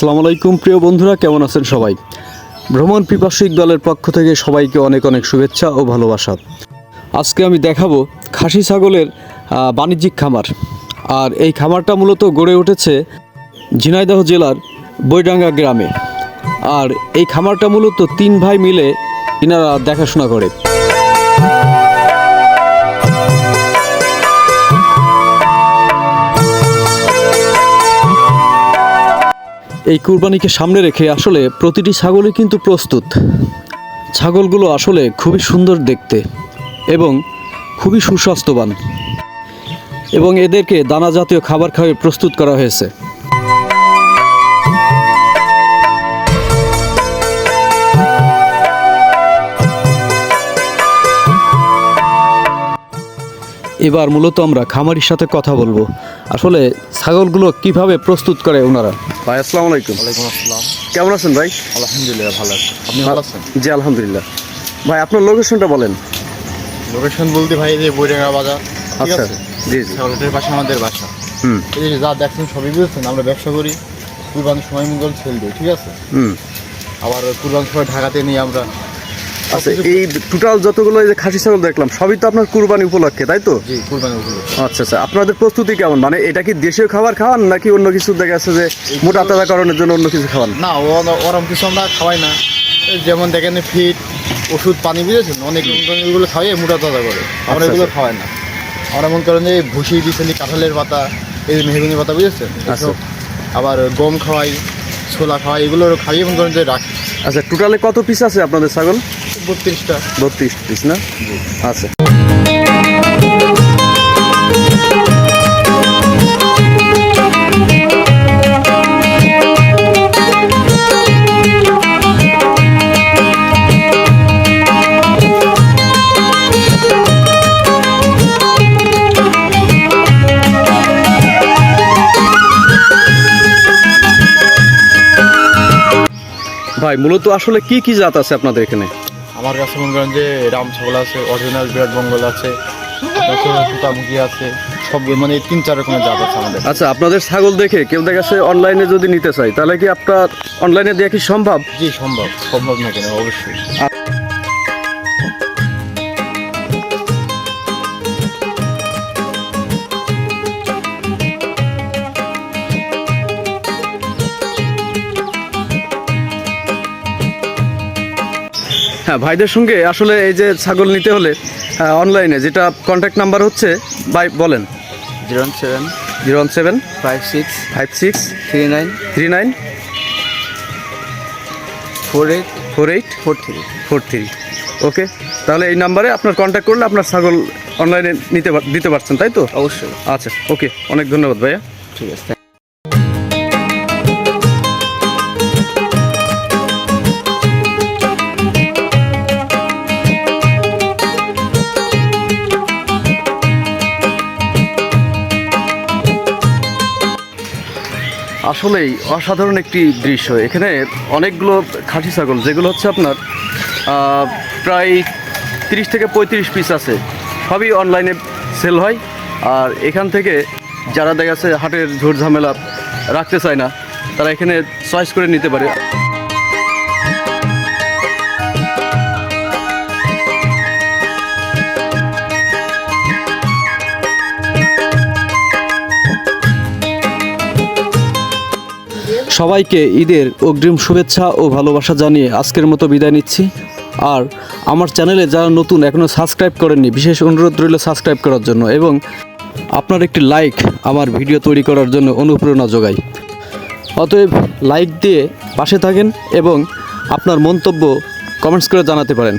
আসসালামু আলাইকুম, প্রিয় বন্ধুরা, কেমন আছেন সবাই? ভ্রমণ পিপাসিক দলের পক্ষ থেকে সবাইকে অনেক অনেক শুভেচ্ছা ও ভালোবাসা। আজকে আমি দেখাবো খাসি ছাগলের বাণিজ্যিক খামার। আর এই খামারটা মূলত গড়ে উঠেছে ঝিনাইদহ জেলার বৈডাঙ্গা গ্রামে। আর এই খামারটা মূলত তিন ভাই মিলে ইনারা দেখাশোনা করে। এই কুরবানিকে সামনে রেখে আসলে প্রতিটি ছাগলই কিন্তু প্রস্তুত। ছাগলগুলো আসলে খুবই সুন্দর দেখতে এবং খুবই সুস্বাস্থ্যবান এবং এদেরকে দানা জাতীয় খাবার খাওয়াই প্রস্তুত করা হয়েছে। এবার মূলত আমরা খামারির সাথে কথা বলব। আসলে ছাগলগুলো কীভাবে প্রস্তুত করে ওনারা? ভাই আসসালামু আলাইকুম। ওয়ালাইকুম আসসালাম। কেমন আছেন ভাই? আলহামদুলিল্লাহ ভালো আছি। আপনি ভালো আছেন? জি আলহামদুলিল্লাহ। ভাই আপনার লোকেশনটা বলেন। লোকেশন বলতে ভাই যে বৈরাঙ্গা বাজার আচ্ছা জি জি। পাশে আমাদের বাসা। হুম। এই যে যা দেখছেন সবই বুঝেছেন আমরা ব্যবসা করি। কুরবানির সময় মঙ্গল সেল দিই ঠিক আছে? হুম। আবার কুরবানির সময় ঢাকাতে নিয়ে আমরা আচ্ছা এই টোটাল যতগুলো এই যে খাসি ছাগল দেখলাম সবই তো আপনার কুরবানি উপলক্ষে তাই তো? জি কুরবানি উপলক্ষে। আচ্ছা আচ্ছা আপনাদের প্রস্তুতি কেমন? মানে এটা কি দেশীয় খাবার খাওয়ান নাকি অন্য কিছু দেখা যাচ্ছে যে মোটা তাজাকরণের জন্য অন্য কিছু খাওয়ান? না ওরম কিছু আমরা খাওয়াই না। যেমন দেখেন ফিট ওষুধ পানি বুঝেছেন? অনেক এগুলো খাওয়াই মোটা তাজা করে। আমরা আচ্ছা, এগুলো আচ্ছা। খাওয়াই না। আমরা মনে করেন যে ভুসি বিচেলি কাঁঠালের পাতা এই মেহগুনি পাতা বুঝেছেন? আচ্ছা। আবার গম খাওয়াই। ছোলা খাওয়া এগুলো খাইয়ে মনে করেন যে রাখি। আচ্ছা টোটালে কত পিস আছে আপনাদের ছাগল? বত্রিশটা। বত্রিশ পিস না? আচ্ছা। ভাই মূলত আসলে কি কি জাত আছে আপনাদের এখানে? আমার কাছে মনে করেন যে রাম ছাগল আছে অরিজিনাল বিরাট বঙ্গল আছে সব মানে তিন চার রকমের জাত আছে আমাদের। আচ্ছা আপনাদের ছাগল দেখে কেউ দেখা যাচ্ছে অনলাইনে যদি নিতে চাই তাহলে কি আপনার অনলাইনে দেওয়া কি সম্ভব? জি সম্ভব। সম্ভব না কেন অবশ্যই। হ্যাঁ ভাইদের সঙ্গে আসলে এই যে ছাগল নিতে হলে অনলাইনে যেটা কন্ট্যাক্ট নাম্বার হচ্ছে ভাই বলেন। Zero seven zero one seven five six five six three nine three nine four eight four eight four three four three okay তাহলে এই নাম্বারে আপনার কন্ট্যাক্ট করলে আপনার ছাগল অনলাইনে নিতে দিতে পারছেন তাই তো? অবশ্যই। আচ্ছা ওকে অনেক ধন্যবাদ ভাইয়া। ঠিক আছে আসলেই অসাধারণ একটি দৃশ্য। এখানে অনেকগুলো খাসি ছাগল, যেগুলো হচ্ছে আপনার প্রায় তিরিশ থেকে পঁয়ত্রিশ পিস আছে। সবই অনলাইনে সেল হয়। আর এখান থেকে যারা দেখা যাচ্ছে হাটের ঝোড় ঝামেলা রাখতে চায় না, তারা এখানে চয়েস করে নিতে পারে। সবাইকে ঈদের অগ্রিম শুভেচ্ছা ও ভালোবাসা জানিয়ে আজকের মতো বিদায় নিচ্ছি। আর আমার চ্যানেলে যারা নতুন এখনও সাবস্ক্রাইব করেননি, বিশেষ অনুরোধ রইল সাবস্ক্রাইব করার জন্য এবং আপনার একটি লাইক আমার ভিডিও তৈরি করার জন্য অনুপ্রেরণা যোগায়। অতএব লাইক দিয়ে পাশে থাকেন এবং আপনার মন্তব্য কমেন্টস করে জানাতে পারেন।